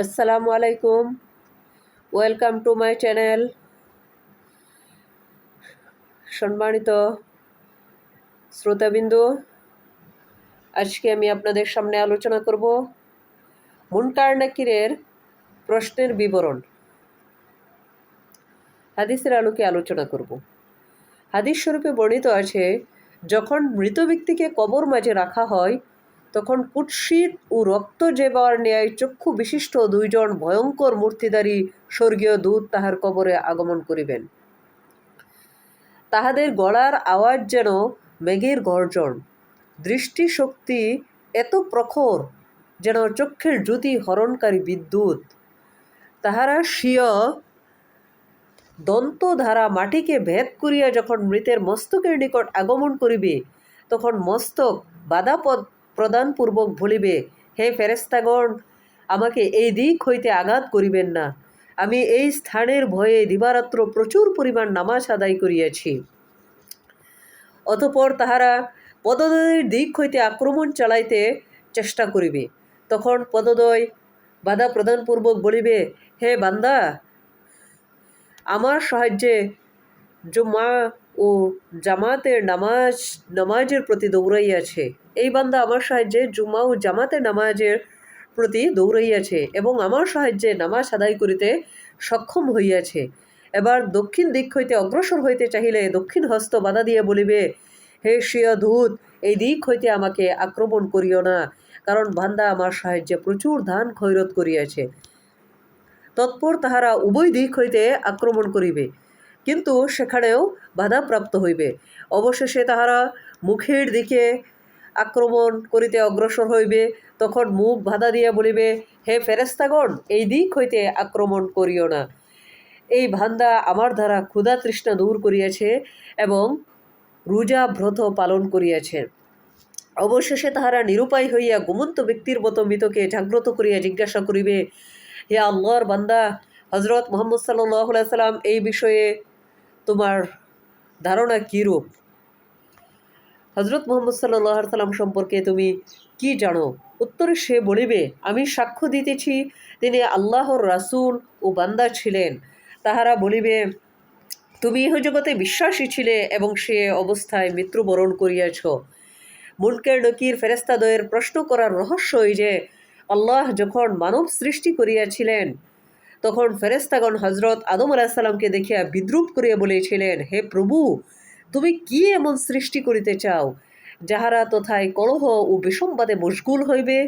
আসসালামু আলাইকুম। Welcome to my channel সম্মানিত শ্রোতাবিন্দু, আজকে আমি আপনাদের সামনে আলোচনা করব মুনকার নাকিরের প্রশ্নের বিবরণ। হাদিসের আলোকে আলোচনা করব। হাদিস স্বরূপে বর্ণিত আছে, যখন মৃত ব্যক্তিকে কবর মাঝে রাখা হয় তখন কুৎসিত ও রক্ত যেবার ন্যায় চক্ষু বিশিষ্ট দুইজন ভয়ঙ্কর মূর্তিধারী স্বর্গীয় দূত তাহার কবরে আগমন করিবেন। তাহাদের গলার আওয়াজ যেন মেঘের গর্জন, দৃষ্টিশক্তি এত প্রখর যেন চক্ষের জ্যোতি হরণকারী বিদ্যুৎ। তাহারা স্বীয় দন্তধারা মাটিকে ভেদ করিয়া যখন মৃতের মস্তকের নিকট আগমন করিবে, তখন মস্তক বাধা প্রদানপূর্বক বলিবে হে ফেরেস্তাগণ আমাকে এই দিক হইতে আঘাত করিবেন না। আমি এই স্থানের ভয়ে দিবারাত্র প্রচুর পরিমাণ নামাজ আদায় করিয়াছি। অতপর তাহারা পদদয়ের দিক হইতে আক্রমণ চালাইতে চেষ্টা করিবে। তখন পদদয় বাধা প্রদানপূর্বক বলিবে, হে বান্দা, আমার সাহায্যে জুমা ও জামাতের নামাজ, নামাজের প্রতি দৌড়াইয়াছে। এই বান্দা আমার সাহায্যে জুমা ও জামাতের নামাজের প্রতি দৌড়াইয়াছে এবং আমার সাহায্যে নামাজ আদায় করিতে সক্ষম হইয়াছে। এবার দক্ষিণ দিক হইতে অগ্রসর হইতে চাহিলে দক্ষিণ হস্ত বাধা দিয়ে বলিবে, হে শ্রিয় ধূত, এই দিক হইতে আমাকে আক্রমণ করিও না, কারণ বান্দা আমার সাহায্যে প্রচুর ধান খৈরত করিয়াছে। তৎপর তাহারা উভয় দিক হইতে আক্রমণ করিবে, কিন্তু সেখানেও বাধাপ্রাপ্ত হইবে। অবশেষে তাহারা মুখের দিকে আক্রমণ করিতে অগ্রসর হইবে, তখন মুখ বাধা দিয়া বলিবে, হে ফেরেস্তাগণ এই দিক হইতে আক্রমণ করিও না। এই ভান্দা আমার দ্বারা ক্ষুধা তৃষ্ণা দূর করিয়াছে এবং রোজা ব্রত পালন করিয়াছে। অবশেষে তাহারা নিরুপায় হইয়া ঘুমন্ত ব্যক্তির মতো মৃতকে জাগ্রত করিয়া জিজ্ঞাসা করিবে, হে আল্লাহর বান্দা হজরত মোহাম্মদ সাল্লাহ সাল্লাম, এই বিষয়ে তোমার ধারণা কীরূপ হজরত মোহাম্মদ সাল্লাহ সাল্লাম সম্পর্কে তুমি কি জানো? উত্তরে সে বলিবে, আমি সাক্ষ্য দিতেছি, তিনি আল্লাহর রাসূল ও বান্দা ছিলেন। তাহারা বলিবে, তুমি ইহ জগতে বিশ্বাসী ছিলে এবং সে অবস্থায় মৃত্যুবরণ করিয়াছ। মুনকের নকির ফেরেস্তাদয়ের প্রশ্ন করার রহস্য এই যে, আল্লাহ যখন মানব সৃষ্টি করিয়াছিলেন, তখন ফেরেস্তাগণ হজরত আদম আলাহিসাল্লামকে দেখিয়া বিদ্রুপ করিয়া বলেছিলেন হে প্রভু তুমি কি এমন সৃষ্টি করিতে চাও? যাহারা তথায় কলহ ও বিষমবাদে মশগুল হইবে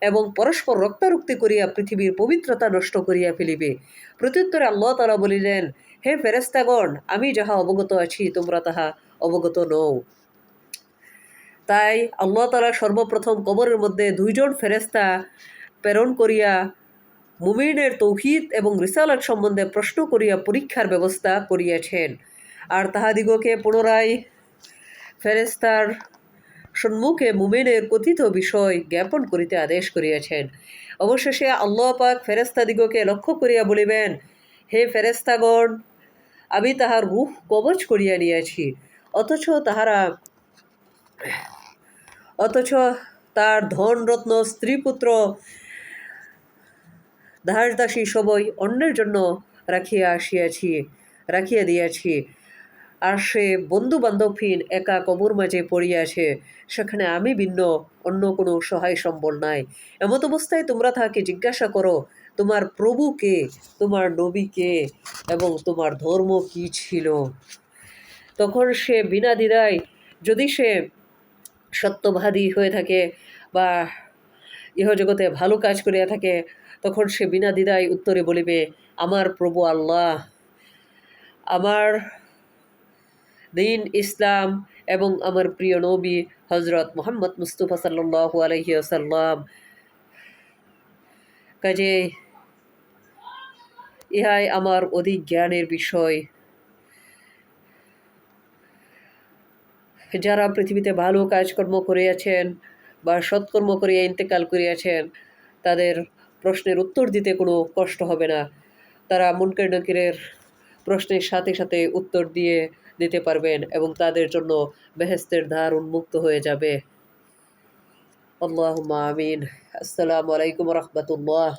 এবং পরস্পর রক্তারক্তি করিয়া পৃথিবীর পবিত্রতা নষ্ট করিয়া ফেলিবে। প্রত্যুত্তরে আল্লাহ তালা বলিলেন, হে ফেরেস্তাগণ আমি যাহা অবগত আছি, তোমরা তাহা অবগত নও। তাই আল্লাহ তালা সর্বপ্রথম কবরের মধ্যে দুইজন ফেরেস্তা প্রেরণ করিয়া মুমিনের তৌহিদ এবং রিসালাত সম্বন্ধে প্রশ্ন করিয়া পরীক্ষার ব্যবস্থা করিয়াছেন। আর তাহাদিগকে পুনরায় ফেরেস্তার সম্মুখে মুমিনের কথিত বিষয় জ্ঞাপন করিতে আদেশ করিয়াছেন। অবশেষে আল্লাহ পাক ফেরেস্তাদিগকে লক্ষ্য করিয়া বলিবেন, হে ফেরেস্তাগণ আমি তাহার রুখ কবচ করিয়া নিয়াছি, অথচ তাহারা, অথচ তার ধন রত্ন স্ত্রীপুত্র দাসদাসী সবই অন্যের জন্য রাখিয়া আসিয়াছি, রাখিয়া দিয়াছি। আর সে বন্ধু বান্ধবহীন একা কবর মাঝে পড়িয়াছে সেখানে আমি ভিন্ন, অন্য কোনো সহায় সম্বল নাই। এমত অবস্থায় তোমরা তাহাকে জিজ্ঞাসা করো, তোমার প্রভু কে? তোমার নবী কে? এবং তোমার ধর্ম কি ছিল? তখন সে বিনা দ্বিধায়, যদি সে সত্যবাদী হয়ে থাকে বা ইহজগতে ভালো কাজ করিয়া থাকে, তখন সে বিনা দ্বিধায় উত্তরে বলিবে, আমার প্রভু আল্লাহ। আমার দিন ইসলাম এবং আমার প্রিয় নবী হজরত মোহাম্মদ মুস্তফা সাল্লু আলহি আসাল্লাম কাজে, ইহাই আমার অধিক জ্ঞানের বিষয়। যারা পৃথিবীতে ভালো কাজকর্ম করিয়াছেন বা সৎকর্ম করিয়া ইন্তেকাল করিয়াছেন, তাদের প্রশ্নের উত্তর দিতে কোনো কষ্ট হবে না। তারা মুনকের নকিরের প্রশ্নের সাথে সাথে উত্তর দিয়ে দিতে পারবেন এবং তাদের জন্য বেহেস্তের ধার উন্মুক্ত হয়ে যাবে। আল্লাহ আমিন। আসসালামু আলাইকুম রহমতুল্লাহ।